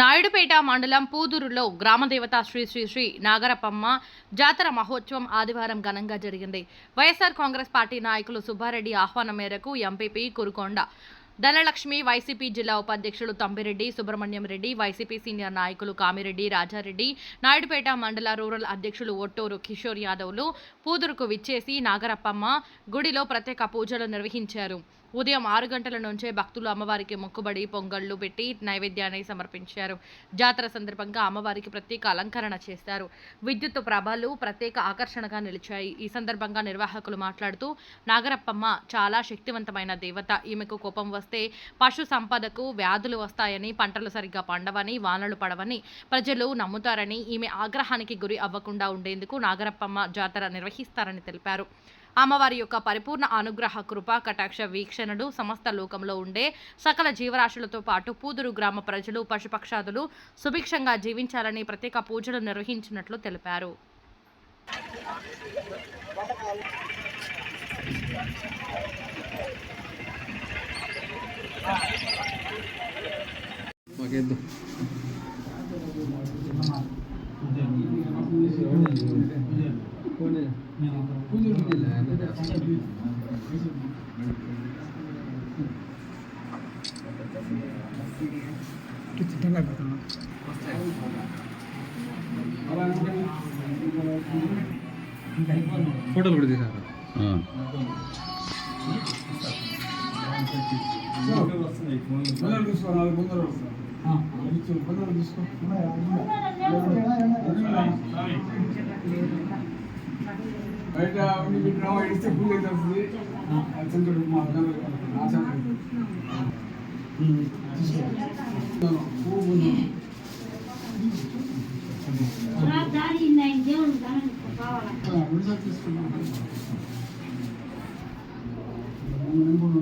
నాయుడుపేట మండలం పూదూరులో గ్రామదేవత శ్రీ శ్రీ శ్రీ నాగరపమ్మ జాతర మహోత్సవం ఆదివారం ఘనంగా జరిగింది. వైఎస్ఆర్ కాంగ్రెస్ పార్టీ నాయకులు సుబ్బారెడ్డి ఆహ్వానం మేరకు ఎంపీపీ కురుకొండ ధనలక్ష్మి వైసీపీ జిల్లా ఉపాధ్యక్షులు తంబిరెడ్డి సుబ్రహ్మణ్యం రెడ్డి వైసీపీ సీనియర్ నాయకులు కామిరెడ్డి రాజారెడ్డి నాయుడుపేట మండల రూరల్ అధ్యక్షులు ఒట్టూరు కిషోర్ యాదవ్లు పూదురుకు విచ్చేసి నాగరప్పమ్మ గుడిలో ప్రత్యేక పూజలు నిర్వహించారు. ఉదయం ఆరు గంటల నుంచే భక్తులు అమ్మవారికి మొక్కుబడి పొంగళ్ళు పెట్టి నైవేద్యాన్ని సమర్పించారు. జాతర సందర్భంగా అమ్మవారికి ప్రత్యేక అలంకరణ చేశారు. విద్యుత్ ప్రభలు ప్రత్యేక ఆకర్షణగా నిలిచాయి. ఈ సందర్భంగా నిర్వాహకులు మాట్లాడుతూ నాగరప్పమ్మ చాలా శక్తివంతమైన దేవత. ఈమెకు కోపం వస్తే పశు సంపదకు వ్యాధులు వస్తాయని పంటలు సరిగ్గా పండవని వానలు పడవని ప్రజలు నమ్ముతారని ఈమె ఆగ్రహానికి గురి అవ్వకుండా ఉండేందుకు నాగరప్పమ్మ జాతర నిర్వహిస్తారని తెలిపారు. అమ్మవారి యొక్క పరిపూర్ణ అనుగ్రహ కృప కటాక్ష వీక్షణలు సమస్త లోకంలో ఉండే సకల జీవరాశులతో పాటు పూదురు గ్రామ ప్రజలు పశుపక్షాదులు సుభిక్షంగా జీవించాలని ప్రత్యేక పూజలు నిర్వహించినట్లు తెలిపారు. మాకేద్దు ఫోటోలు కూడా తీసారా? బయట ఉండి పెట్టినా ఇస్తే పూలు అయితే వస్తుంది అది సెంటర్ మా ఆ సెంటర్ పువ్వు దారి నైన్ దేవుడు దాని కావాలా విడిగా తీసుకున్నాం